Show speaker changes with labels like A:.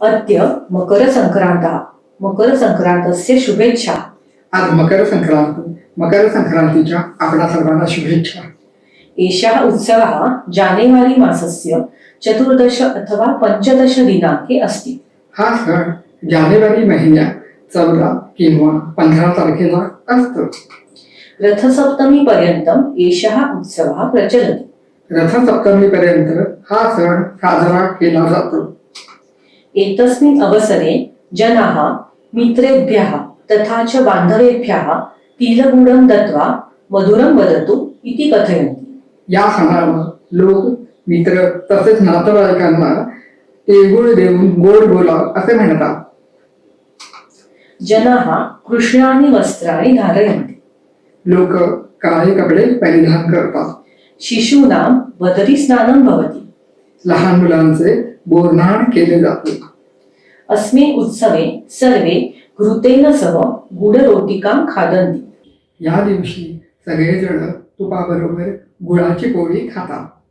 A: अद्य मकरसङ्क्रान्तः मकरसङ्क्रान्तस्य शुभेच्छा.
B: आज मकर संक्रांत मकर संक्रांतीच्या आपणा सर्वांना शुभेच्छा.
A: एषः उत्सवः जानेवारी मासस्य चतुर्दश अथवा पञ्चदश दिनाङ्के अस्ति.
B: हा सण जानेवारी महिन्यात चौदा किंवा पंधरा तारखेला असतो.
A: रथसप्तमीपर्यन्तम् एषः उत्सवः प्रचलति.
B: रथसप्तमीपर्यंत हा सण साजरा केला जातो.
A: एतस्मिन् अवसरे जनाः मित्रेभ्यः तथा च बान्धवेभ्यः तिलगुडं दत्त्वा मधुरं वदतु इति कथयन्ति।
B: या सणाला लोक मित्र तसेच नातेवाईकांना तिळगुळ देऊन गोड बोला असे म्हणतात।
A: जनाः कृष्णानि वस्त्राणि धारयन्ति।
B: लोक काळे कपडे परिधान करतात।
A: शिशूनां बदरीस्नानं भवति।
B: लहान मुलांचे बोरनाण केले जाते.
A: अस्मिन् उत्सवे सर्वे घृतेन सह गुडरोटिकां खादन्ति.
B: या दिवशी सगळेजण तुपाबरोबर गुळाची पोळी खातात.